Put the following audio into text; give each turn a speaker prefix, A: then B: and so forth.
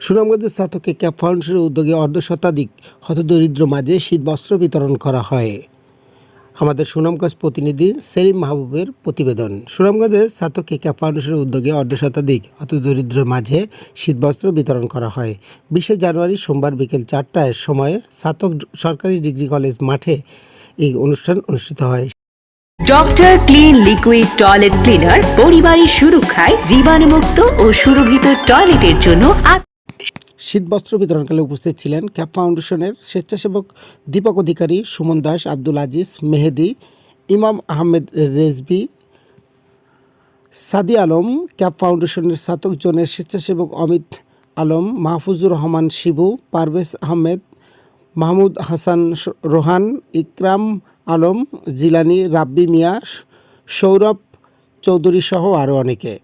A: সুনামগঞ্জের ছাত্রকে ক্যাপ ফাউন্ডেশনের উদ্যোগে অর্ধ শতাধিক হতদরিদ্র মাঝে শীত বস্ত্র বিতরণ করা হয়। আমাদের সুনামগঞ্জ প্রতিনিধি সেলিম মাহবুবের প্রতিবেদন। সুনামগঞ্জের ছাত্রকে ক্যাপ ফাউন্ডেশনের উদ্যোগে অর্ধ শতাধিক হতদরিদ্র মাঝে শীতবস্ত্র বিতরণ করা হয়। বিশে জানুয়ারি সোমবার বিকেল চারটায় সময়ে ছাতক সরকারি ডিগ্রি কলেজ মাঠে এই অনুষ্ঠান অনুষ্ঠিত হয়।
B: Doctor clean liquid toilet cleaner পরিবারের সুরক্ষায় জীবাণুমুক্ত ও সুরক্ষিত টয়লেটের জন্য আত-
A: শীতবস্ত্র বিতরণকালে উপস্থিত ছিলেন ক্যাপ ফাউন্ডেশনের স্বেচ্ছাসেবক দীপক অধিকারী, সুমন দাস, আব্দুল আজিজ, মেহেদি, ইমাম আহমেদ রেজবি সাদি আলম ক্যাপ ফাউন্ডেশনের স্নাতক জনের স্বেচ্ছাসেবক অমিত আলম, মাহফুজুর রহমান শিবু, পারভেজ আহমেদ, মাহমুদ হাসান রোহান, ইকরাম আলম জিলানি রাব্বি মিয়া সৌরভ চৌধুরী সহ আরও অনেকে।